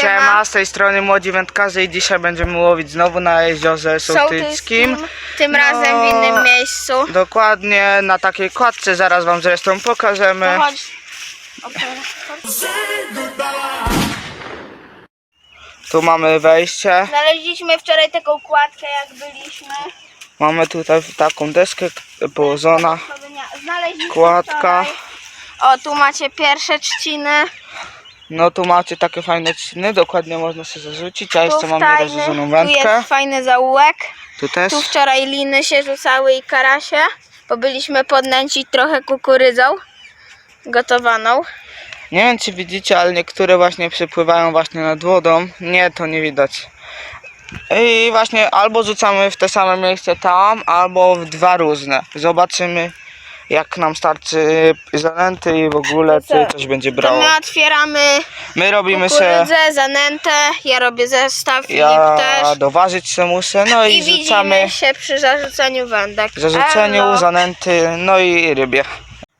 Siema, z tej strony Młodzi Wędkarze i dzisiaj będziemy łowić znowu na jeziorze Sołtyckim. Tym No. razem w innym miejscu. Dokładnie na takiej kładce, zaraz wam zresztą pokażemy. To chodź. Opera. Tu mamy wejście, Znaleźliśmy wczoraj taką kładkę jak byliśmy. mamy tutaj taką deskę położona, Znaleźliśmy kładka. wczoraj. O, tu macie pierwsze trzciny. No tu macie takie fajne trzciny, dokładnie można się zarzucić, a jeszcze mamy fajny, rozłożoną tu wędkę. jest fajny zaułek. Tu też. Tu wczoraj liny się rzucały i karasie, bo byliśmy podnęcić trochę kukurydzą gotowaną. Nie wiem czy widzicie, ale niektóre właśnie przepływają właśnie nad wodą. Nie, to nie widać. I właśnie albo rzucamy w te same miejsce tam, albo w dwa różne. Zobaczymy jak nam starczy zanęty i w ogóle co? coś będzie To brało. my otwieramy My robimy się, kukurydzę, zanętę, ja robię zestaw, Filip ja też. doważyć się muszę, no i, I rzucamy widzimy się przy zarzuceniu wędek. zarzuceniu, Elo. zanęty, no i rybie.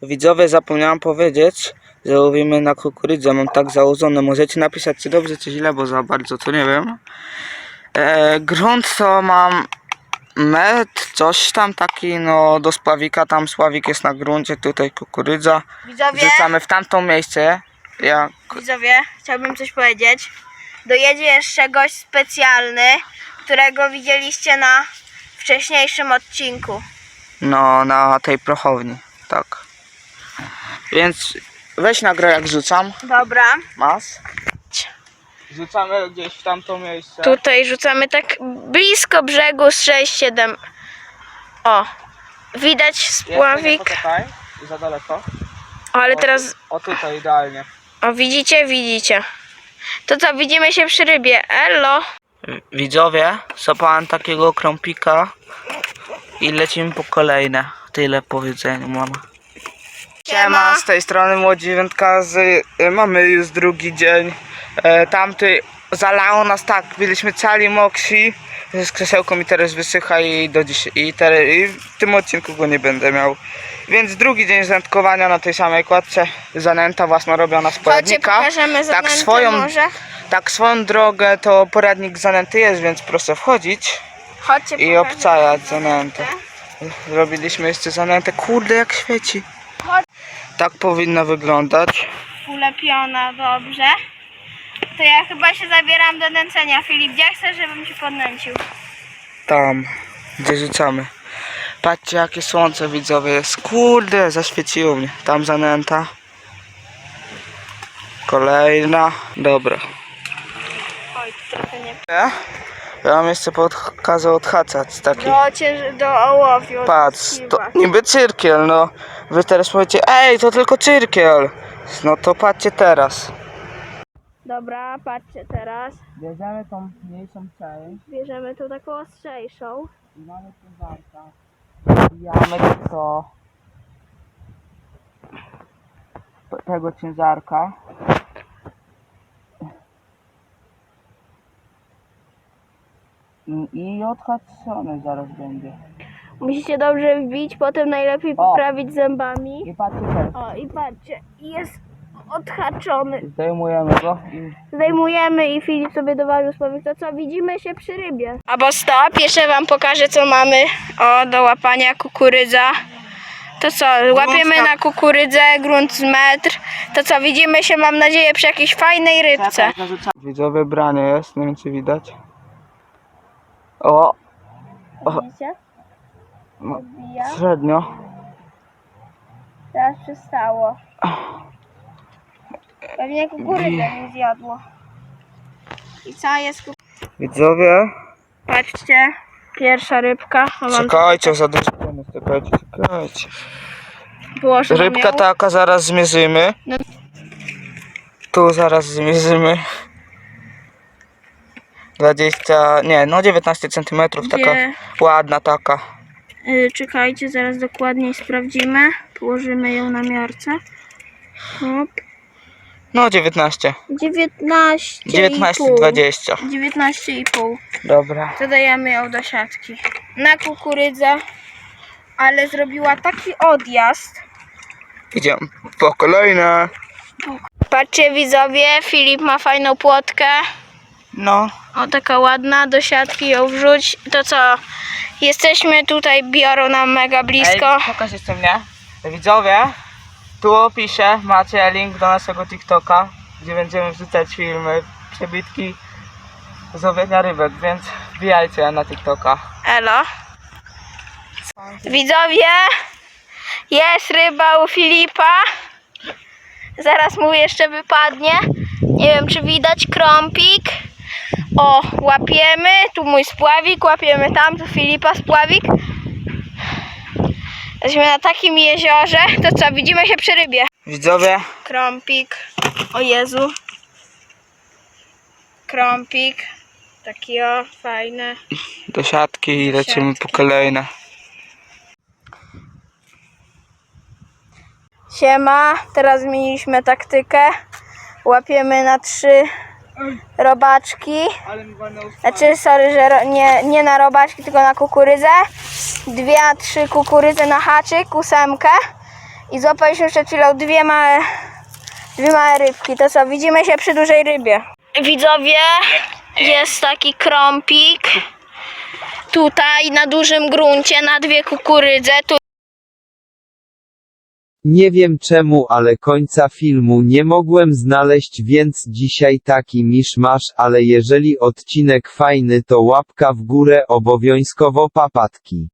Widzowie, zapomniałam powiedzieć, że łowimy na kukurydzę. Mam tak założone. Możecie napisać, czy dobrze, czy źle, bo za bardzo to nie wiem. E, grunt to mam met, coś tam taki, no do spławika. Tam sławik jest na gruncie, tutaj kukurydza. Widzowie, Wrzucamy w tamtą miejsce. Ja, widzowie, chciałbym coś powiedzieć. Dojedzie jeszcze gość specjalny, którego widzieliście na wcześniejszym odcinku. no, na tej prochowni. Tak. Więc weź nagraj jak rzucam. Dobra. Masz? Rzucamy gdzieś w tamto miejsce. Tutaj rzucamy tak blisko brzegu z 6-7. O, widać spławik. poczekaj, za daleko. Ale O, teraz, O tutaj idealnie. o widzicie, widzicie. To co, widzimy się przy rybie. Elo. Widzowie, zapałem takiego krąpika i lecimy po kolejne. Tyle powiedzenia mama. Siema, z tej strony młodzi wędkarzy. E, Mamy już drugi dzień. E, tamty zalało nas tak, byliśmy cali moksi z krzesełką i teraz wysycha i do dziś i, i w tym odcinku go nie będę miał. Więc drugi dzień wędkowania na tej samej kładce. Zanęta własna robiona z poradnika. tak swoją, może. tak swoją drogę to poradnik zanęty jest, więc proszę wchodzić Chodźcie, i obcajać zanętę. Robiliśmy jeszcze zanętę. Kurde jak świeci. Chodź. Tak powinna wyglądać. Ulepiona, dobrze. To ja chyba się zabieram do nęcenia. Filip, gdzie chcesz, żebym ci podnęcił? Tam, gdzie rzucamy. Patrzcie jakie słońce widzowie jest. Kurde, zaświeciło mnie. Tam zanęta. Kolejna. Dobra. Oj, trochę nie. Ja ja mam jeszcze pokazał odhaczać taki. Do, cięż... do ołowiu. Patrz, to niby cyrkiel, no. Wy teraz powiecie, ej, to tylko cyrkiel. No to patrzcie teraz. Dobra, patrzcie teraz. Bierzemy tą mniejszą część Bierzemy tą taką ostrzejszą. i mamy ciężarka. Wbijamy to tego ciężarka. I- I odhaczony zaraz będzie. Musicie dobrze wbić, potem najlepiej poprawić zębami. I patrzcie teraz. O, i patrzcie, jest odhaczony. Zdejmujemy go Zdejmujemy i Filip sobie doważył słowik. To co, widzimy się przy rybie. Albo stop, jeszcze wam pokażę co mamy. O, do łapania kukurydza. To co, łapiemy na kukurydzę, grunt z metr. To co, widzimy się mam nadzieję przy jakiejś fajnej rybce. Widzowie branie jest, nie wiem czy widać. O, Widzicie? no, średnio. Teraz przestało. Pewnie kukurydzę nie zjadło. I co jest kukurydza? Widzowie, Patrzcie, pierwsza rybka. O, mam czekajcie, za dużo płynów, czekajcie, czekajcie. Położę na Rybka taka zaraz zmierzymy. No. Tu zaraz zmierzymy. 20, nie, no 19 cm, taka ładna taka. Y, czekajcie, zaraz dokładniej sprawdzimy. Położymy ją na miarce. Hop. No 19, 19. 19, 20. 19,5. Dobra. Dodajemy ją do siatki. Na kukurydzę. Ale zrobiła taki odjazd. Idziemy po kolejne. Patrzcie widzowie, Filip ma fajną płotkę. No, O, taka ładna, do siatki ją wrzuć. To co? Jesteśmy tutaj, biorą nam mega blisko. Ej, pokaż jeszcze mnie. Widzowie, tu w opisie macie link do naszego TikToka, gdzie będziemy wrzucać filmy, przebitki z łowienia rybek, więc wbijajcie na TikToka. Elo. Widzowie, jest ryba u Filipa. Zaraz mu jeszcze wypadnie. Nie wiem, czy widać krąpik. O, łapiemy. Tu mój spławik, łapiemy tam, tu Filipa spławik. Jesteśmy na takim jeziorze. To co, widzimy się przy rybie. Widzowie, Krąpik. O Jezu. Krąpik. Taki o, fajny. do siatki i lecimy siatki. po kolejne. Siema, teraz zmieniliśmy taktykę. Łapiemy na trzy robaczki. Znaczy, sorry, że nie, nie na robaczki, tylko na kukurydzę. Dwie, trzy kukurydze na haczyk, ósemkę. I złapaliśmy przed chwilą dwie małe, dwie małe rybki. To co, widzimy się przy dużej rybie. Widzowie, jest taki krąpik. Tutaj na dużym gruncie, na dwie kukurydze. Tu Nie wiem czemu, ale końca filmu nie mogłem znaleźć, więc dzisiaj taki miszmasz, ale jeżeli odcinek fajny to łapka w górę obowiązkowo papatki.